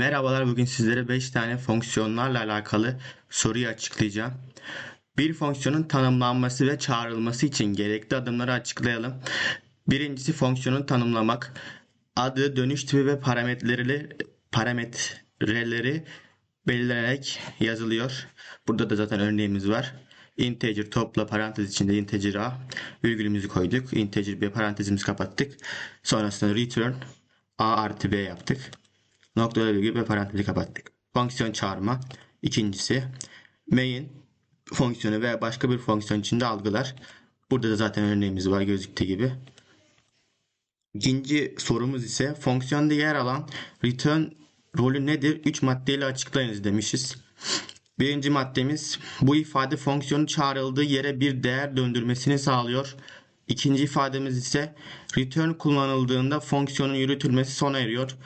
Merhabalar, bugün sizlere 5 tane fonksiyonlarla alakalı soruyu açıklayacağım. Bir fonksiyonun tanımlanması ve çağrılması için gerekli adımları açıklayalım. Birincisi fonksiyonu tanımlamak. Adı, dönüş tipi ve parametreleri, parametreleri belirlenerek yazılıyor. Burada da zaten örneğimiz var. Integer topla parantez içinde integer a virgülümüzü koyduk. Integer b parantezimizi kapattık. Sonrasında return a artı b yaptık. Noktalı virgül ve parantezi kapattık. Fonksiyon çağırma. İkincisi main fonksiyonu veya başka bir fonksiyon içinde algılar. Burada da zaten örneğimiz var gözüktüğü gibi. İkinci sorumuz ise fonksiyonda yer alan return rolü nedir? 3 maddeyle açıklayınız demişiz. Birinci maddemiz bu ifade fonksiyonun çağrıldığı yere bir değer döndürmesini sağlıyor. İkinci ifademiz ise return kullanıldığında fonksiyonun yürütülmesi sona eriyor.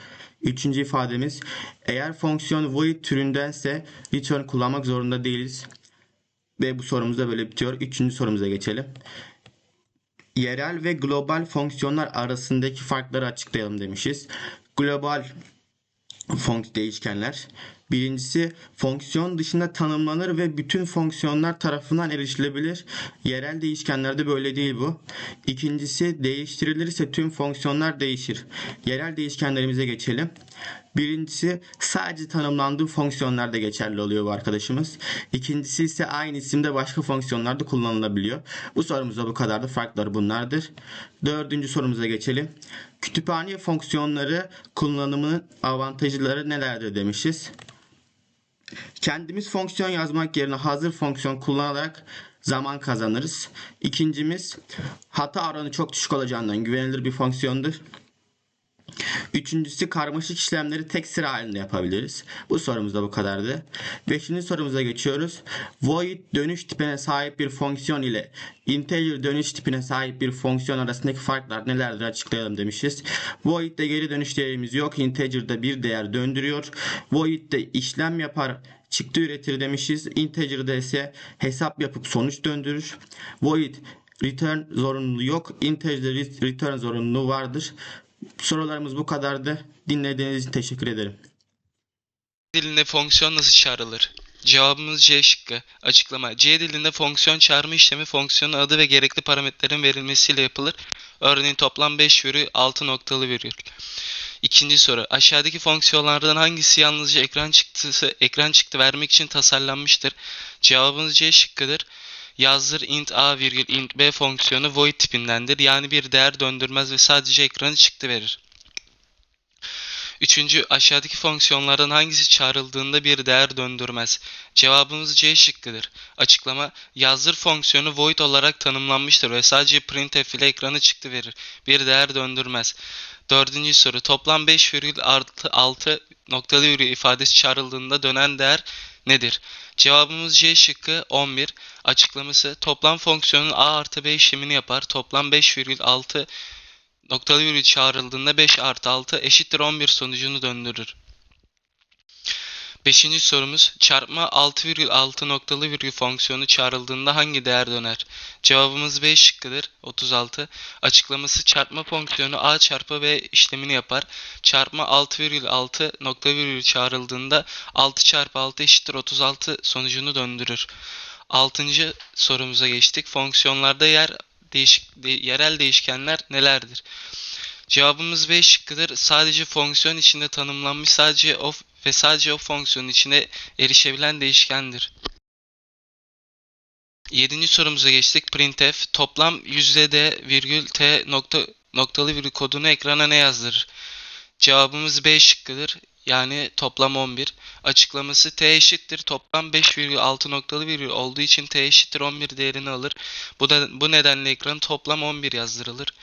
Üçüncü ifademiz eğer fonksiyon void türündense return kullanmak zorunda değiliz. Ve bu sorumuz da böyle bitiyor. Üçüncü sorumuza geçelim. Yerel ve global fonksiyonlar arasındaki farkları açıklayalım demişiz. Global fonks değişkenler. Birincisi fonksiyon dışında tanımlanır ve bütün fonksiyonlar tarafından erişilebilir. Yerel değişkenlerde böyle değil bu. İkincisi değiştirilirse tüm fonksiyonlar değişir. Yerel değişkenlerimize geçelim. Birincisi sadece tanımlandığı fonksiyonlarda geçerli oluyor bu arkadaşımız. İkincisi ise aynı isimde başka fonksiyonlarda kullanılabiliyor. Bu sorumuzda bu kadar da farkları bunlardır. Dördüncü sorumuza geçelim. Kütüphane fonksiyonları kullanımının avantajları nelerdir demişiz. Kendimiz fonksiyon yazmak yerine hazır fonksiyon kullanarak zaman kazanırız. İkincimiz hata oranı çok düşük olacağından güvenilir bir fonksiyondur. Üçüncüsü karmaşık işlemleri tek sıra halinde yapabiliriz. Bu sorumuz da bu kadardı. Beşinci sorumuza geçiyoruz. Void dönüş tipine sahip bir fonksiyon ile integer dönüş tipine sahip bir fonksiyon arasındaki farklar nelerdir açıklayalım demişiz. Void'de geri dönüş değerimiz yok. Integer'da bir değer döndürüyor. Void'de işlem yapar çıktı üretir demişiz. Integer'da ise hesap yapıp sonuç döndürür. Void return zorunluluğu yok. Integer'da return zorunluluğu vardır. Sorularımız bu kadardı. Dinlediğiniz için teşekkür ederim. dilinde fonksiyon nasıl çağrılır? Cevabımız C şıkkı. Açıklama. C dilinde fonksiyon çağırma işlemi fonksiyonun adı ve gerekli parametrelerin verilmesiyle yapılır. Örneğin toplam 5 virgül 6 noktalı virgül. İkinci soru. Aşağıdaki fonksiyonlardan hangisi yalnızca ekran çıktısı ekran çıktı vermek için tasarlanmıştır? Cevabımız C şıkkıdır. Yazdır int a virgül int b fonksiyonu void tipindendir. Yani bir değer döndürmez ve sadece ekranı çıktı verir. Üçüncü, aşağıdaki fonksiyonlardan hangisi çağrıldığında bir değer döndürmez? Cevabımız C şıkkıdır. Açıklama, yazdır fonksiyonu void olarak tanımlanmıştır ve sadece printf ile ekranı çıktı verir. Bir değer döndürmez. Dördüncü soru, toplam 5,6 noktalı virgül ifadesi çağrıldığında dönen değer nedir? Cevabımız C şıkkı 11. Açıklaması, toplam fonksiyonun a artı b işlemini yapar. Toplam 5,6 noktalı virgül çağrıldığında 5 artı 6 eşittir 11 sonucunu döndürür. Beşinci sorumuz çarpma 6,6 noktalı virgül fonksiyonu çağrıldığında hangi değer döner? Cevabımız B şıkkıdır 36. Açıklaması çarpma fonksiyonu a çarpı b işlemini yapar. Çarpma 6,6 nokta virgül çağrıldığında 6 çarpı 6 eşittir 36 sonucunu döndürür. Altıncı sorumuza geçtik. Fonksiyonlarda yer değişik, de- yerel değişkenler nelerdir? Cevabımız B şıkkıdır. Sadece fonksiyon içinde tanımlanmış sadece o ve sadece o fonksiyonun içine erişebilen değişkendir. Yedinci sorumuza geçtik. Printf toplam %d virgül t nokta, noktalı virgül kodunu ekrana ne yazdırır? Cevabımız B şıkkıdır. Yani toplam 11. Açıklaması t eşittir toplam 5,6 noktalı virgül olduğu için t eşittir 11 değerini alır. Bu da bu nedenle ekranı toplam 11 yazdırılır.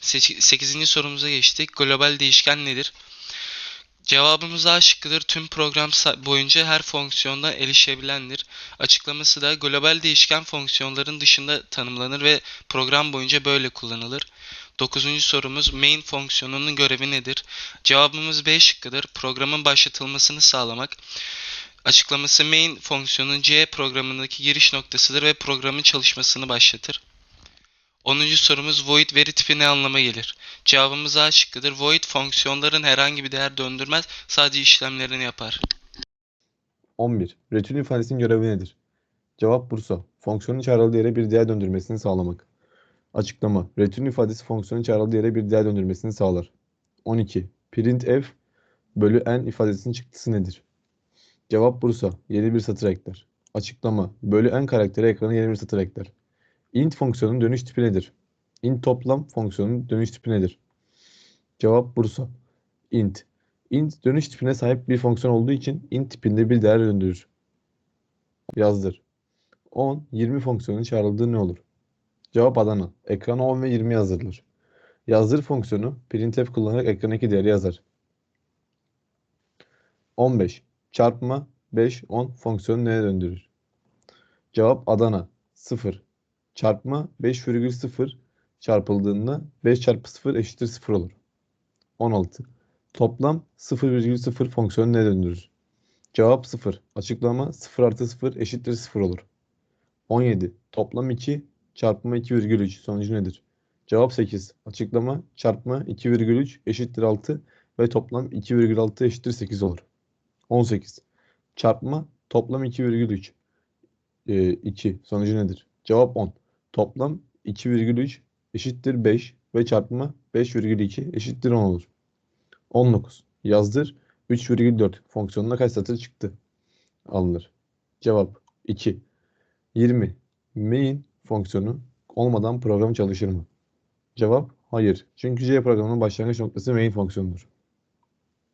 8. sorumuza geçtik. Global değişken nedir? Cevabımız A şıkkıdır. Tüm program boyunca her fonksiyondan erişebilendir. Açıklaması da global değişken fonksiyonların dışında tanımlanır ve program boyunca böyle kullanılır. 9. sorumuz main fonksiyonunun görevi nedir? Cevabımız B şıkkıdır. Programın başlatılmasını sağlamak. Açıklaması main fonksiyonun C programındaki giriş noktasıdır ve programın çalışmasını başlatır. 10. sorumuz void veri tipi ne anlama gelir? Cevabımız A şıkkıdır. Void fonksiyonların herhangi bir değer döndürmez, sadece işlemlerini yapar. 11. Return ifadesinin görevi nedir? Cevap Bursa. Fonksiyonun çağrıldığı yere bir değer döndürmesini sağlamak. Açıklama. Return ifadesi fonksiyonun çağrıldığı yere bir değer döndürmesini sağlar. 12. Printf bölü n ifadesinin çıktısı nedir? Cevap Bursa. Yeni bir satır ekler. Açıklama. Bölü n karakteri ekrana yeni bir satır ekler. int fonksiyonun dönüş tipi nedir? int toplam fonksiyonun dönüş tipi nedir? Cevap Bursa. int. int dönüş tipine sahip bir fonksiyon olduğu için int tipinde bir değer döndürür. Yazdır. 10, 20 fonksiyonun çağrıldığı ne olur? Cevap Adana. Ekrana 10 ve 20 yazdırılır. Yazdır fonksiyonu printf kullanarak ekrandaki değeri yazar. 15. Çarpma 5, 10 fonksiyonu neye döndürür? Cevap Adana. 0. Çarpma 5,0 çarpıldığında 5 çarpı 0 eşittir 0 olur. 16. Toplam 0,0 fonksiyonu neye döndürür? Cevap 0. Açıklama 0 artı 0 eşittir 0 olur. 17. Toplam 2 çarpma 2,3 sonucu nedir? Cevap 8. Açıklama çarpma 2,3 eşittir 6 ve toplam 2,6 eşittir 8 olur. 18. Çarpma toplam 2,3 e, 2 sonucu nedir? Cevap 10. Toplam 2,3 eşittir 5 ve çarpma 5,2 eşittir 10 olur. 19. Yazdır 3,4 fonksiyonuna kaç satır çıktı? Alınır. Cevap 2. 20. Main fonksiyonu olmadan program çalışır mı? Cevap hayır. Çünkü C programının başlangıç noktası main fonksiyonudur.